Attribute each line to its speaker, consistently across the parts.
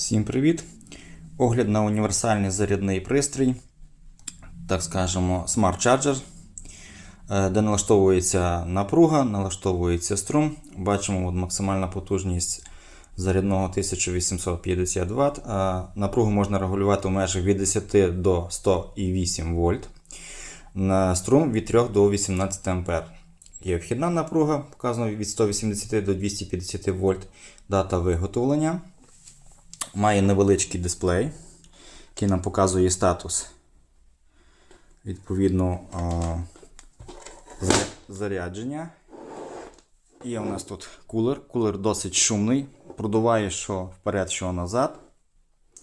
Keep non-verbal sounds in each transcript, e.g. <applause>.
Speaker 1: Всім привіт! Огляд на універсальний зарядний пристрій, так скажемо, е, де налаштовується напруга, налаштовується струм. Бачимо от максимальна потужність зарядного 1850 Вт. Напругу можна регулювати в межах від 10 до 108 вольт. На струм від 3 до 18 А. Є вхідна напруга, показана від 180 до 250 вольт. Дата виготовлення. Має невеличкий дисплей, який нам показує статус. Відповідно, зарядження. Є у нас тут кулер. Кулер досить шумний, продуває що вперед, що назад.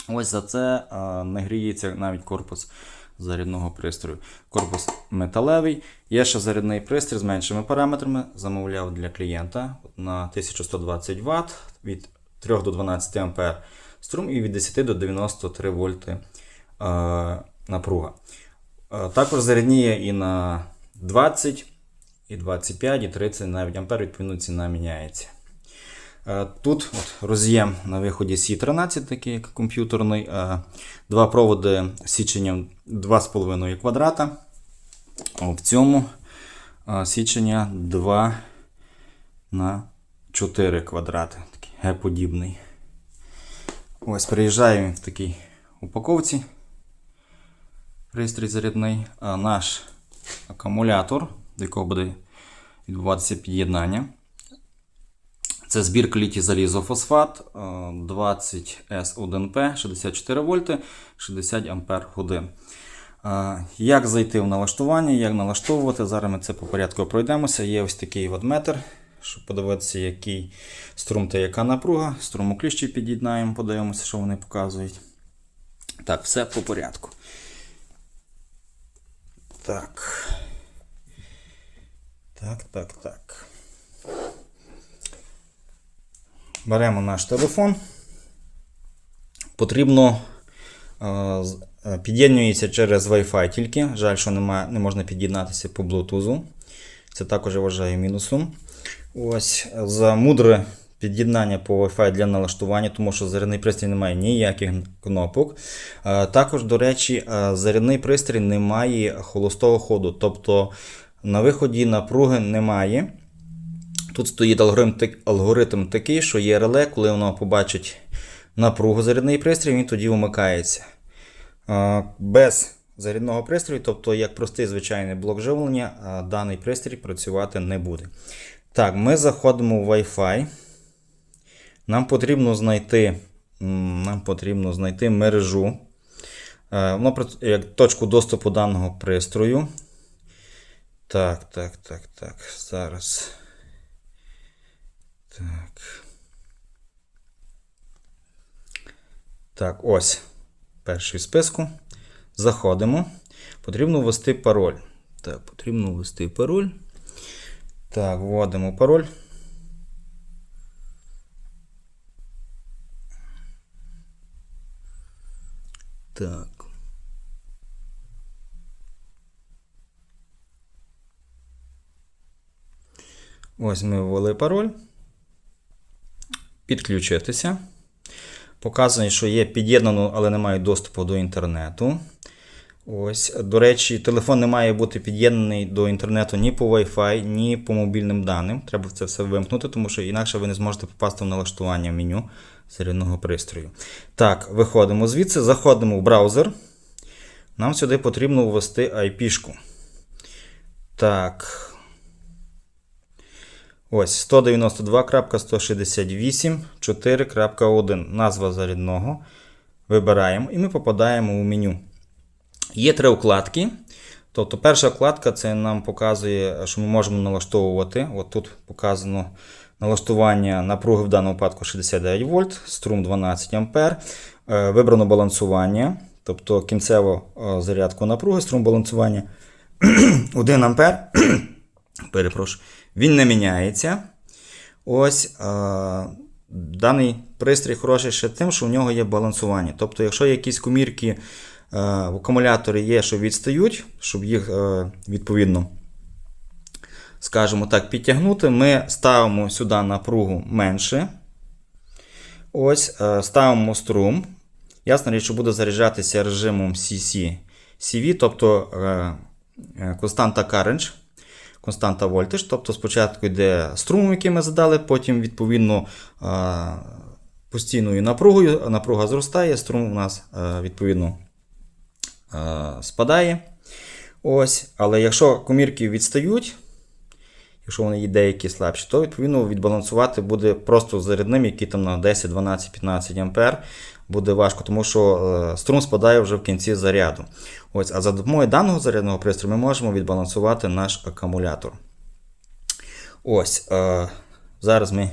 Speaker 1: Ось за це не гріється навіть корпус зарядного пристрою. Корпус металевий. Є ще зарядний пристрій з меншими параметрами. Замовляв для клієнта на 1120 Вт від 3 до 12 А струм і від 10 до 93 вольти е, напруга. Е, також зарядні є і на 20, і 25, і 30 навіть ампер, відповідно ціна міняється. Е, Тут от роз'єм на виході C13, такий як комп'ютерний, два проводи з січенням 2,5 квадрата. В цьому січення 2 на 4 квадрати. Такий Г-подібний. Ось приїжджає він в такій упаковці. Пристрій зарядний. А наш акумулятор, до якого буде відбуватися під'єднання. Це збірка літій залізофосфат 20S1P 64 вольти 60 ампер Як зайти в налаштування, як налаштовувати? Зараз ми це по порядку пройдемося. Є ось такий от метр, щоб подивитися, який струм та яка напруга. Струм кліщі під'єднаємо, подивимося, що вони показують. Так, все по порядку. Так. Так, так, так. Беремо наш телефон. Потрібно е, е, під'єднується через Wi-Fi тільки. Жаль, що немає, не можна під'єднатися по Bluetooth. Це також я вважаю мінусом. Ось за мудре під'єднання по Wi-Fi для налаштування, тому що зарядний пристрій не має ніяких кнопок. Е, Також, до речі, е, зарядний пристрій не має холостого ходу, тобто на виході напруги немає. Тут стоїть алгоритм, алгоритм такий, що є реле, коли воно побачить напругу зарядний пристрій, він тоді вмикається. Без зарядного пристрою, тобто як простий звичайний блок живлення, даний пристрій працювати не буде. Так, ми заходимо в Wi-Fi. Нам потрібно знайти, нам потрібно знайти мережу. Як точку доступу даного пристрою. Так, так, так, так. Зараз. Так. Так, ось. Перший в списку. Заходимо. Потрібно ввести пароль. Так, потрібно ввести пароль. Так, вводимо пароль. Так. Ось ми ввели пароль. Підключитися. Показує, що є під'єднано, але не має доступу до інтернету. Ось, до речі, телефон не має бути під'єднаний до інтернету ні по Wi-Fi, ні по мобільним даним. Треба це все вимкнути, тому що інакше ви не зможете попасти в налаштування меню зарядного пристрою. Так, виходимо звідси, заходимо в браузер. Нам сюди потрібно ввести IP-шку. Так. Ось 192.168.4.1. Назва зарядного. Вибираємо і ми попадаємо у меню. Є три вкладки. Тобто перша вкладка це нам показує, що ми можемо налаштовувати. От тут показано налаштування напруги в даному випадку 69 вольт, струм 12 ампер. Е, Вибрано балансування, тобто кінцево е, зарядку напруги, струм балансування <clears throat> 1 ампер. <clears throat> Перепрошую, він не міняється. Ось е, даний пристрій хороший ще тим, що в нього є балансування. Тобто, якщо якісь комірки е, в акумуляторі є, що відстають, щоб їх е, відповідно, скажімо так, підтягнути, ми ставимо сюди напругу менше. Ось е, ставимо струм. Ясна річ, що буде заряджатися режимом CC CV, тобто константа current, константа вольтаж. Тобто спочатку йде струм, який ми задали, потім відповідно постійною напругою. Напруга зростає, струм у нас відповідно спадає. Ось, але якщо комірки відстають, якщо вони є деякі слабші, то відповідно відбалансувати буде просто зарядним, який там на 10, 12, 15 ампер буде важко, тому що е, струм спадає вже в кінці заряду. Ось, а за допомогою даного зарядного пристрою ми можемо відбалансувати наш акумулятор. Ось, е, зараз ми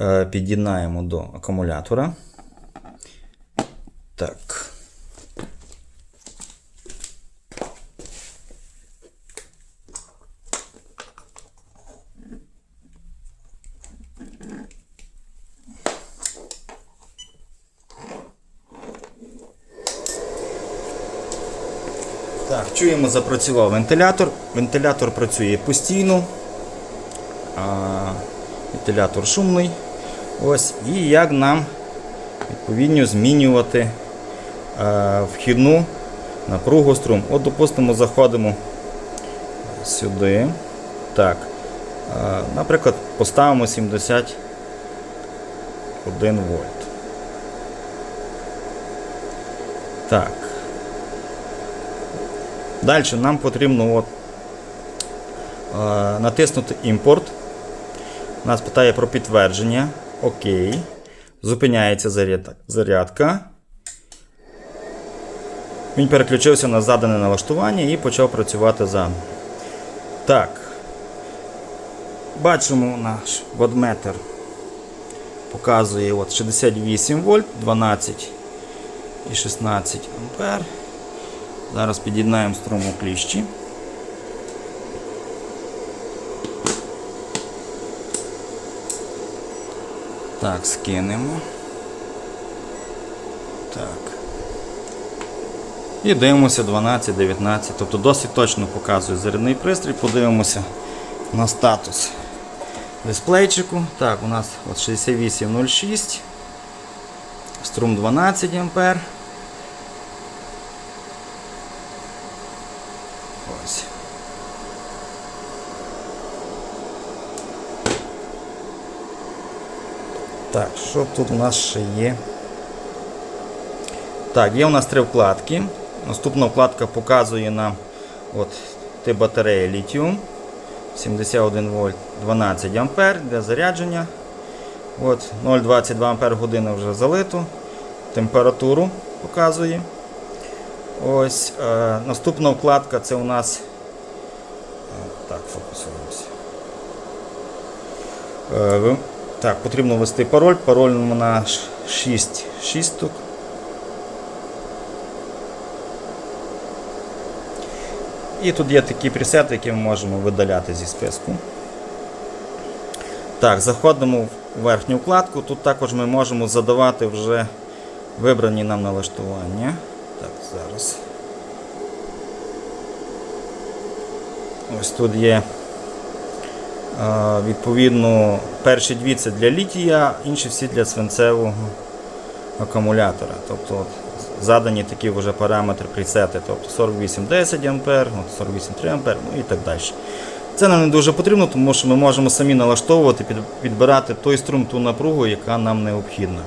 Speaker 1: е, під'єднаємо до акумулятора. Так. Так, чуємо, запрацював вентилятор. Вентилятор працює постійно. А, вентилятор шумний. Ось. І як нам відповідно змінювати а, вхідну напругу струм. От, допустимо, заходимо сюди. Так. А, наприклад, поставимо 71 вольт. Так. Далі нам потрібно от, е, натиснути імпорт. Нас питає про підтвердження. Окей. Зупиняється зарядка. Він переключився на задане налаштування і почав працювати заново. Так. Бачимо наш водметр. Показує от 68 вольт, 12 і 16 ампер. Зараз під'єднаємо струм у кліщі. Так, скинемо. Так. І дивимося 12-19. Тобто досить точно показує зарядний пристрій. Подивимося на статус дисплейчику. Так, у нас от 6806. Струм 12 ампер. Ось. Так, що тут у нас ще є? Так, є у нас три вкладки. Наступна вкладка показує нам от, тип батареї літіум 71 вольт 12 ампер для зарядження. От 0,22 ампер година вже залито. Температуру показує. Ось е, наступна вкладка це у нас. е, Так, фокусуємося. Так, потрібно ввести пароль. Пароль на 6 шісток. І тут є такі пресети, які ми можемо видаляти зі списку. Так, заходимо в верхню вкладку. Тут також ми можемо задавати вже вибрані нам налаштування. Так, зараз. Ось тут є відповідно перші дві це для літія, інші всі для свинцевого акумулятора. Тобто задані такі вже параметри пресети, тобто 4810 А, от 48,3 А ну і так далі. Це нам не дуже потрібно, тому що ми можемо самі налаштовувати, підбирати той струм, ту напругу, яка нам необхідна.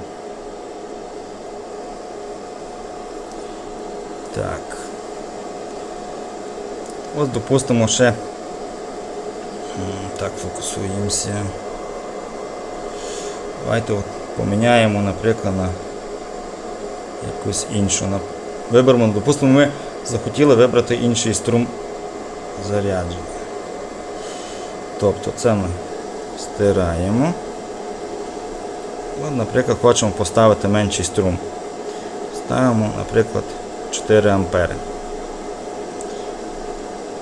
Speaker 1: Так. Ось допустимо ще. Так, фокусуємося. Давайте от поміняємо, наприклад, на якусь іншу. Виберемо, допустимо, ми захотіли вибрати інший струм зарядження. Тобто це ми стираємо. От, наприклад, хочемо поставити менший струм. Ставимо, наприклад, 4 ампери.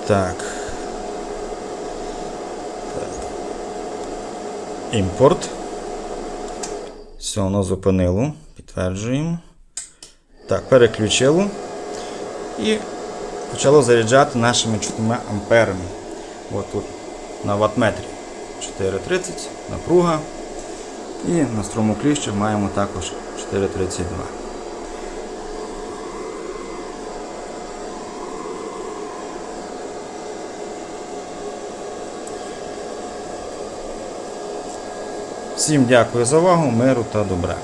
Speaker 1: Так. Імпорт. Все, воно зупинило. Підтверджуємо. Так, переключило. І почало заряджати нашими 4 амперами. От тут на ваттметрі 4,30 напруга. І на струмокліщах маємо також 4,32. Всім дякую за увагу, миру та добра.